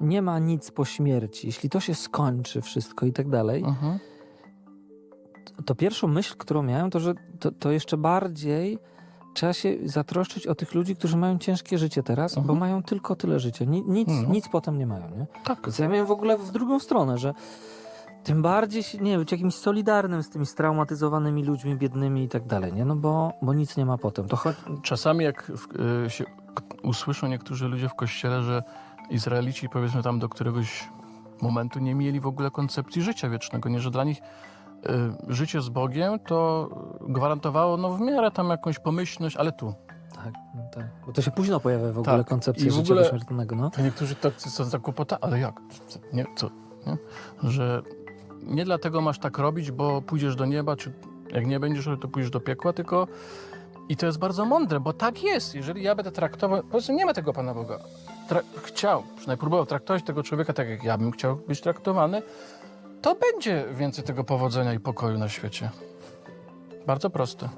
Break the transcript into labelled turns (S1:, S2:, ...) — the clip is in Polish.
S1: nie ma nic po śmierci, jeśli to się skończy wszystko i tak dalej,
S2: Mhm.
S1: to pierwszą myśl, którą miałem, to że to, to jeszcze bardziej trzeba się zatroszczyć o tych ludzi, którzy mają ciężkie życie teraz,
S2: Mhm.
S1: bo mają tylko tyle życia. Ni, nic,
S2: Mhm.
S1: nic potem nie mają, nie?
S2: Tak.
S1: Więc ja miałem w ogóle w drugą stronę, że tym bardziej, się, nie być jakimś solidarnym z tymi straumatyzowanymi ludźmi, biednymi i tak dalej, nie? No bo, bo nic nie ma potem. To choć...
S2: Czasami jak w, y, się usłyszą niektórzy ludzie w kościele, że Izraelici powiedzmy tam do któregoś momentu nie mieli w ogóle koncepcji życia wiecznego, nie, że dla nich y, życie z Bogiem to gwarantowało no w miarę tam jakąś pomyślność, ale tu.
S1: Tak, no tak. Bo to się późno pojawia w ogóle
S2: Tak.
S1: koncepcja
S2: I w
S1: życia pośmiertnego, no.
S2: To niektórzy tak są zakłopota, ale jak? Co- Nie, co? Nie? Że nie dlatego masz tak robić, bo pójdziesz do nieba, czy jak nie będziesz, to pójdziesz do piekła, tylko i to jest bardzo mądre, bo tak jest. Jeżeli ja będę traktował, powiedzmy, nie ma tego Pana Boga. Tra- chciał, przynajmniej próbował traktować tego człowieka tak, jak ja bym chciał być traktowany, to będzie więcej tego powodzenia i pokoju na świecie. Bardzo proste.